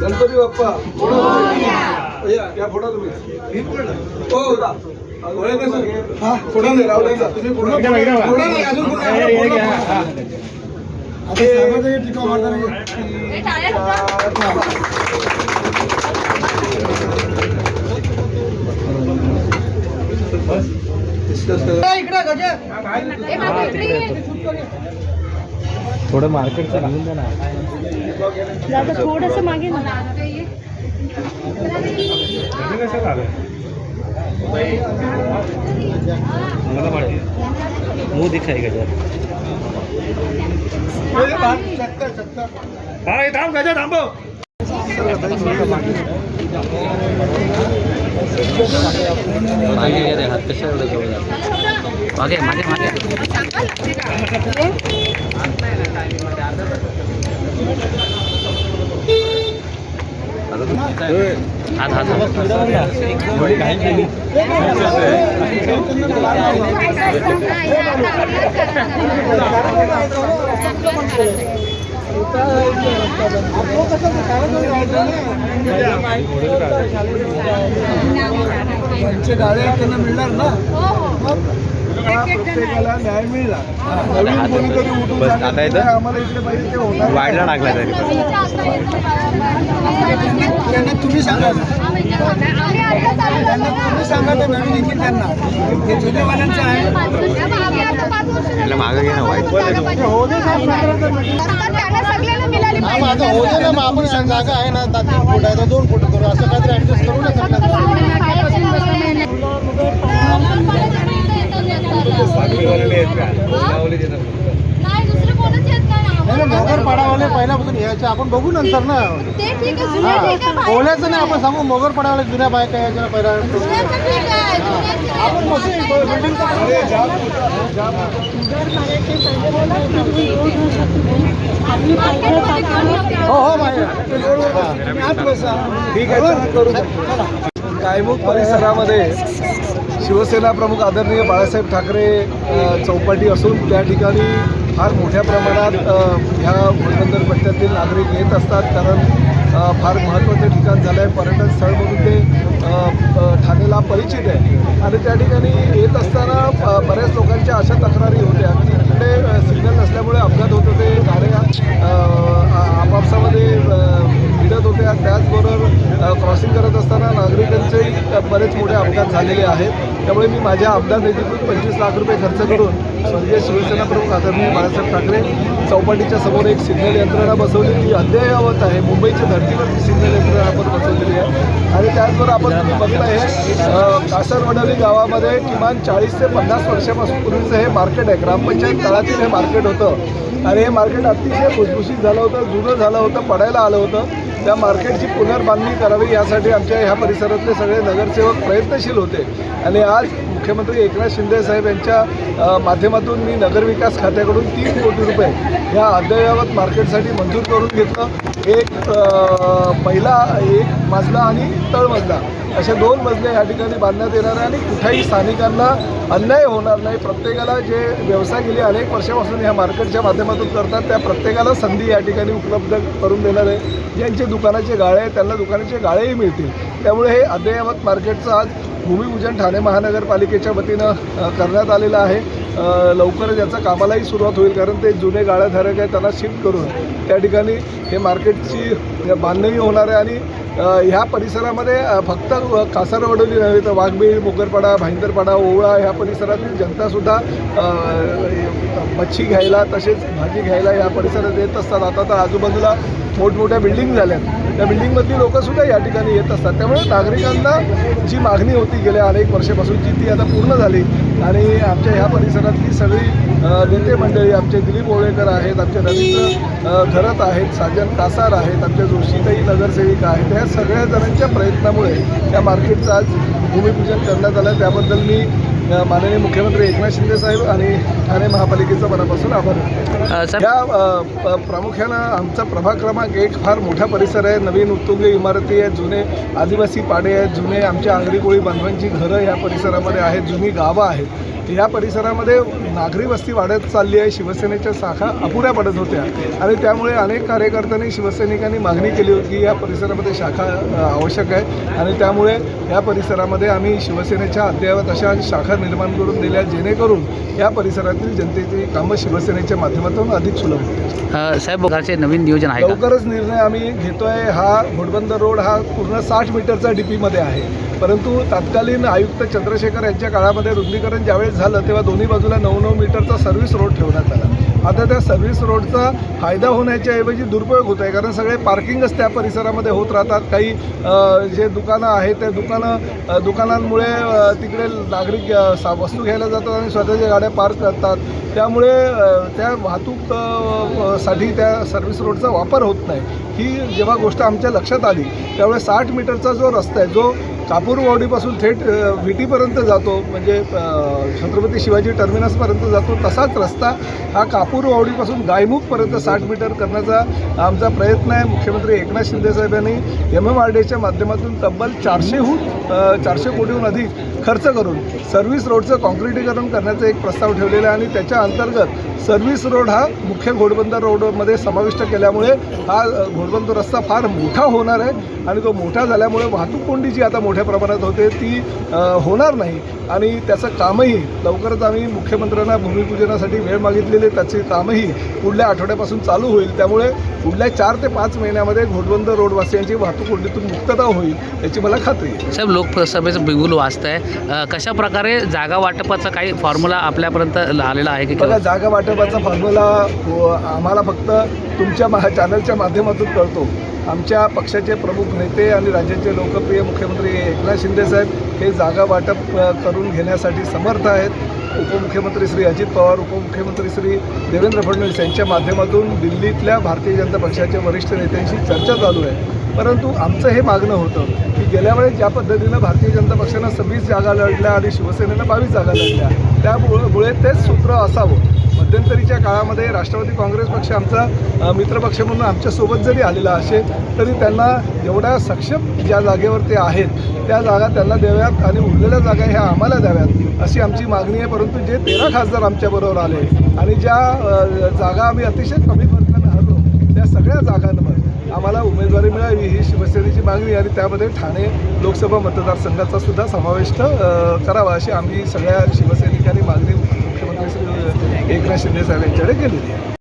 गणपती बाप्पा या या फोडा तुम्ही हो जा. नाही सर. तुम्ही नाही, डिस्कस थोडं मार्केटचं द्या ना थोडस मागे मला माहिती मुंह दिखाई हा हे थांब गजर थांबव मागे गेले हात कशा एवढं जवळ मागे मागे मागे. हात हात त्यांचे गाळे त्यांना मिळणार ना? मग हा प्रत्येकाला न्याय मिळला. नवीन कोणीतरी उठून बस, सांगितलं, आता इथं "नाही, आम्हाला इकडे पाहिजे ते होणार. वाढला टाकला तरी. त्यांना तुम्ही सांगा तुम्ही सांगा ते त्यांना. हे जुन्यावाल्यांचं आहे. म्हटलं मागं घे ना वाईट हो दे. हा, माझं हो दे ना मग आपण सांग. जागा आहे ना आता तीन फूट आहे तर दोन फूट करू. असं काहीतरी ऍडजस्ट करू ना सगळं नाही दुसरे कोणच येत नाही ना, मोगर नाही पाडावाले यायचे आपण बघू नंतर ना. ते ठीक आहे जुने ठीक आहे बाहेर. बोलायचं नाही आपण सांगू मोगर पाडावाले जुन्या बायका यायच्या पहिल्या जुन्याचं ठीक आहे जुन्याचं आपण बसू बिल्डिंग हो हो ठीक आहे करू कायमुख परिसरामध्ये शिवसेना प्रमुख आदरणीय बाळासाहेब ठाकरे अ, चौपाटी असून त्या ठिकाणी फार मोठ्या प्रमाणात ह्या घोडबंदर पट्ट्यातील नागरिक येत असतात. कारण फार महत्त्वाचं ठिकाण झालं आहे पर्यटन स्थळ म्हणून ते ठाणेला परिचित आहे. आणि त्या ठिकाणी येत असताना अ, बऱ्याच लोकांच्या अशा तक्रारी होत्या की इकडे अ, सिग्नल नसल्यामुळे अपघात होत होते गाड्या अ, आ- आपापसामध्ये अ, भिडत होत्या त्याचबरोबर अ, क्रॉसिंग करत असताना नागरिकांचेही अ, बरेच मोठे अपघात झालेले आहेत. त्यामुळे मी माझ्या अपघात निधीतून पंचवीस लाख रुपये खर्च करून स्वर्गीय शिवसेना प्रमुख आदरणीय बाळासाहेब ठाकरे चौपाटीच्या समोर एक सिग्नल यंत्रणा बसवली. ती अद्ययावत आहे. मुंबईच्या धर्तीवर सिग्नल यंत्रणा आपण बसवलेली आहे. आणि त्याचबरोबर आपण तुम्ही बघताय अ, कासरवडली गावामध्ये किमान चाळीस ते पन्नास वर्षापासून पूर्वीचं हे मार्केट आहे. ग्रामपंचायत काळातील हे मार्केट होतं. आणि हे मार्केट अतिशय भुसभुशीत झालं होतं जुनं झालं होतं पडायला आलं होतं. त्या मार्केटची पुनर्बांधणी करावी यासाठी आमच्या ह्या परिसरातले सगळे नगरसेवक प्रयत्नशील होते. आणि आज मुख्यमंत्री एकनाथ शिंदे साहेब यांच्या माध्यमातून मी नगरविकास खात्याकडून तीन कोटी रुपये या अद्ययावत मार्केटसाठी मंजूर करून घेतलं. एक पहिला एक मजला आणि तळमजला अशा दोन मजले या ठिकाणी बांधण्यात येणार आहे आणि कुठेही स्थानिकांना अन्याय होणार नाही. प्रत्येकाला जे व्यवसाय गेले अनेक वर्षापासून ह्या मार्केटच्या माध्यमातून करतात त्या प्रत्येकाला संधी या ठिकाणी उपलब्ध करून देणार आहे. ज्यांचे दुकानाचे गाळे आहेत त्यांना दुकानाचे गाळेही मिळतील. त्यामुळे हे अद्ययावत मार्केटचं आज भूमिपूजन ठाणे महानगरपालिकेच्या वतीनं करण्यात आलेलं आहे. लवकरच याचा कामालाही सुरुवात होईल कारण ते जुने गाळ्याधारक आहेत त्यांना शिफ्ट करून त्या ठिकाणी हे मार्केटची बांधणी होणार आहे आणि ह्या परिसरामध्ये फक्त कासारवडोली नव्हे तर वाघबीळ मोगरपाडा भाईंदरपाडा ओवळा ह्या परिसरातील जनतासुद्धा मच्छी घ्यायला तसेच भाजी घ्यायला या परिसरात येत असतात. आता तर आजूबाजूला मोठमोठ्या बिल्डिंग झाल्या त्या बिल्डिंगमधली लोकंसुद्धा या ठिकाणी येत असतात. त्यामुळे नागरिकांना जी मागणी होती गेल्या अनेक वर्षापासून जी ती आता पूर्ण झाली. आणि आमच्या ह्या परिसरातली सगळी नेते मंडळी आमचे दिलीप ओळेकर आहेत आमचे रवींद्र घरत आहेत साजन कासार आहेत आमच्या जोशीताई नगरसेविका आहेत. ह्या सगळ्या जणांच्या प्रयत्नामुळे त्या मार्केटचं आज भूमिपूजन करण्यात आलं. त्याबद्दल मी माननीय मुख्यमंत्री एकनाथ शिंदे साहेब आणि ठाणे महापालिकेचा मनापासून आभार. या प्रामुख्यानं आमचा प्रभाग क्रमांक एक फार मोठा परिसर आहे नवीन उत्तुंग इमारती आहेत जुने आदिवासी पाडे आहेत जुने आमच्या आंगरी कोळी बांधवांची घरं ह्या परिसरामध्ये आहेत जुनी गावं आहेत या परिसरामध्ये नागरी वस्ती वाढत चालली आहे. शिवसेनेच्या शाखा अपुऱ्या पडत होत्या. आणि त्यामुळे अनेक कार्यकर्त्यांनी शिवसैनिकांनी मागणी केली होती की या परिसरामध्ये शाखा आवश्यक आहे. आणि त्यामुळे या परिसरामध्ये आम्ही शिवसेनेच्या अद्ययावत अशा शाखा निर्माण करून दिल्या जेणेकरून या परिसरातील जनतेची कामं शिवसेनेच्या माध्यमातून अधिक सुलभ होतील. अ, साहेब प्रकारचे नवीन नियोजन आहे लवकरच निर्णय आम्ही घेतोय. हा घोडबंदर रोड हा पूर्ण साठ मीटरचा डीपीमध्ये आहे. परंतु तत्कालीन आयुक्त चंद्रशेखर यांच्या काळामध्ये रुंदीकरण ज्यावेळेस झालं तेव्हा दोन्ही बाजूला नऊ नऊ मीटरचा सर्व्हिस रोड ठेवण्यात आला. आता त्या सर्व्हिस रोडचा फायदा होण्याच्या ऐवजी दुरुपयोग होत आहे कारण सगळे पार्किंगच त्या परिसरामध्ये होत राहतात. काही जे दुकानं आहेत त्या दुकानं दुकानांमुळे तिकडे नागरिक सा वस्तू घ्यायला जातात आणि स्वतःच्या गाड्या पार्क करतात. त्यामुळे त्या वाहतूकसाठी त्या सर्व्हिस रोडचा वापर होत नाही. ही जेव्हा गोष्ट आमच्या लक्षात आली त्यावेळेस साठ मीटरचा जो रस्ता आहे जो कापूरवाडीपासून थेट विटीपर्यंत जातो. म्हणजे छत्रपती शिवाजी टर्मिनसपर्यंत जातो. तसाच रस्ता हा कापूरवाडीपासून गायमुखपर्यंत साठ मीटर करण्याचा आमचा प्रयत्न आहे. मुख्यमंत्री एकनाथ शिंदेसाहेब यांनी एम एम आर डीच्या माध्यमातून तब्बल चारशेहून चारशे कोटीहून अधिक खर्च करून सर्व्हिस रोडचं कॉन्क्रिटीकरण करण्याचा एक प्रस्ताव ठेवलेला आहे. आणि त्याच्या अंतर्गत सर्व्हिस रोड हा मुख्य घोडबंदर रोडमध्ये समाविष्ट केल्यामुळे हा घोडबंदर रस्ता फार मोठा होणार आहे. आणि तो मोठा झाल्यामुळे वाहतूक कोंडी जी आता मोठ्या प्रमाणात होते ती होणार नाही. आणि त्याचं कामही लवकरच आम्ही मुख्यमंत्र्यांना भूमिपूजनासाठी वेळ मागितलेली. त्याचे कामही पुढल्या आठवड्यापासून चालू होईल. त्यामुळे पुढल्या चार ते पाच महिन्यामध्ये घोडबंदर रोडवासियांची वाहतूक कोंडीतून मुक्तता होईल याची मला खात्री आहे. साहेब लोकसभेचं बिगुल वाचत आहे कशा प्रकारे जागा वाटपाचा काही फॉर्म्युला आपल्यापर्यंत आलेला आहे की बघा जागा वाटपाचा फॉर्म्युला आम्हाला फक्त तुमच्या मा चॅनलच्या माध्यमातून कळतो. आमच्या पक्षाचे प्रमुख नेते आणि राज्याचे लोकप्रिय मुख्यमंत्री एकनाथ शिंदे साहेब हे जागा वाटप करून घेण्यासाठी समर्थ आहेत. उपमुख्यमंत्री श्री अजित पवार उपमुख्यमंत्री श्री देवेंद्र फडणवीस यांच्या माध्यमातून दिल्लीतल्या भारतीय जनता पक्षाच्या वरिष्ठ नेत्यांशी चर्चा चालू आहे. परंतु आमचं हे मागणं होतं की गेल्या वेळेस ज्या पद्धतीनं भारतीय जनता पक्षानं सव्वीस जागा लढल्या आणि शिवसेनेनं बावीस जागा लढल्या त्यामुळे तेच सूत्र असावं. मध्यंतरीच्या काळामध्ये राष्ट्रवादी काँग्रेस पक्ष आमचा मित्रपक्ष म्हणून आमच्यासोबत जरी आलेला असेल तरी त्यांना एवढ्या सक्षम ज्या जागेवर ते आहेत त्या जागा त्यांना द्याव्यात आणि उरलेल्या जागा ह्या आम्हाला द्याव्यात अशी आमची मागणी आहे. परंतु जे तेरा खासदार आमच्याबरोबर आले आणि ज्या जागा आम्ही अतिशय कमी फरकानं हरलो त्या सगळ्या जागांवर आम्हाला उमेदवारी मिळावी ही शिवसेनेची मागणी आणि त्यामध्ये ठाणे लोकसभा मतदारसंघाचा सुद्धा समाविष्ट करावा अशी आम्ही सगळ्या शिवसैनिकांनी मागणी एकनाथ शिंदे साहेब यांच्याकडे केलेली आहे.